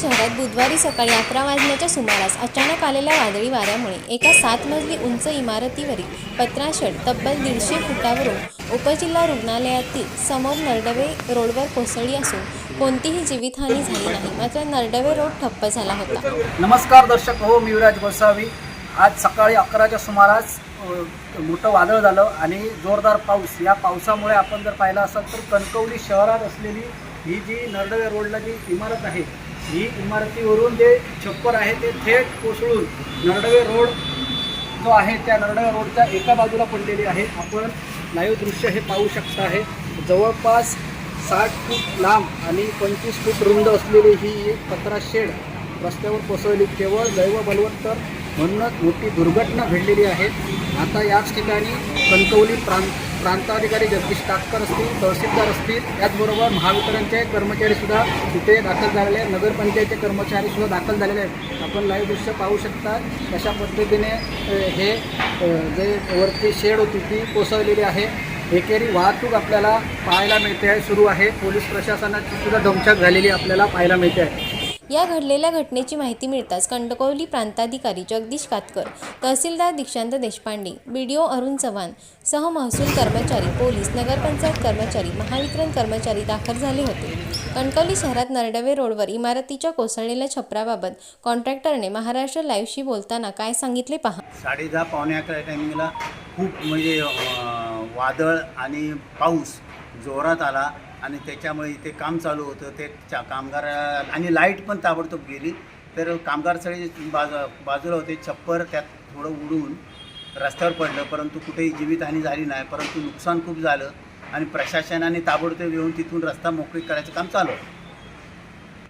शहरात बुधवारी सकाळी अकरा वाजण्याच्या सुमारास अचानक आलेल्या वादळी वाऱ्यामुळे एका सात मजली उंच इमारतीवरील पत्राशेड तब्बल दीडशे फुटावरून उपजिल्हा रुग्णालयातील समोर नरडवे रोडवर कोसळली असून कोणतीही जीवितहानी झाली नाही. मात्र नरडवे रोड ठप्प झाला होता. नमस्कार दर्शक हो मी विराज गोसावी. आज सकाळी अकराच्या सुमारास मोठं वादळ झालं आणि जोरदार पाऊस. या पावसामुळे आपण जर पाहिलं असेल तर कणकवली शहरात असलेली ही जी नरडवे रोडला जी इमारत आहे ही इमारतीवरून जे छप्पर आहे ते थेट कोसळून नरडवे रोड जो आहे त्या नरडवे रोडच्या एका बाजूला पडलेली आहे. आपण लाईव्ह दृश्य हे पाहू शकता आहे. जवळपास साठ फूट लांब आणि पंचवीस फूट रुंद असलेली ही एक पत्रा शेड रस्त्यावर कोसळली. केवळ जैव बलवत्तर म्हणूनच मोठी दुर्घटना घडलेली आहे. आता याच ठिकाणी कणकवली प्रांत प्रांताधिकारी जगदीश टाटकर असतील तहसीलदार असतील त्याचबरोबर महावितरणचे कर्मचारीसुद्धा तिथे दाखल झालेले आहेत. नगरपंचायतचे कर्मचारीसुद्धा दाखल झालेले आहेत. आपण लाईव्ह दृश्य पाहू शकता कशा पद्धतीने हे जे वरती शेड होती ती कोसळलेली आहे. एकेरी वाहतूक आपल्याला पाहायला मिळते आहे. सुरू आहे. पोलीस प्रशासनाची सुद्धा दमछाक झालेली आपल्याला पाहायला मिळते आहे. या घडलेल्या घटनेची माहिती मिळताच कंडकोली प्रांताधिकारी Jagdish Katkar tehsildar Dikshant Deshpande B D O Arun Chavan सह महसूल कर्मचारी पोलीस नगरपंचायत कर्मचारी महावितरण कर्मचारी दाखल झाले होते. कणकवली शहरात नरडवे रोडवर इमारतीच्या कोसळलेल्या छपराबाबत कॉन्ट्रॅक्टरने महाराष्ट्र लाईव्हशी बोलताना काय सांगितले पहा. साडे दहा पावणे अकरा टायमिंगला खूप म्हणजे वादळ आणि पाऊस जोरात आला आणि त्याच्यामुळे इथे काम चालू होतं. ते चा कामगार आणि लाइट पण ताबडतोब गेली. तर कामगार सगळे बाजू बाजूला होते. छप्पर त्यात थोडं उडून रस्त्यावर पडलं. परंतु कुठेही जीवितहानी झाली नाही. परंतु नुकसान खूप झालं आणि प्रशासनाने ताबडतोब येऊन तिथून रस्ता मोकळी करायचं काम चालू आहे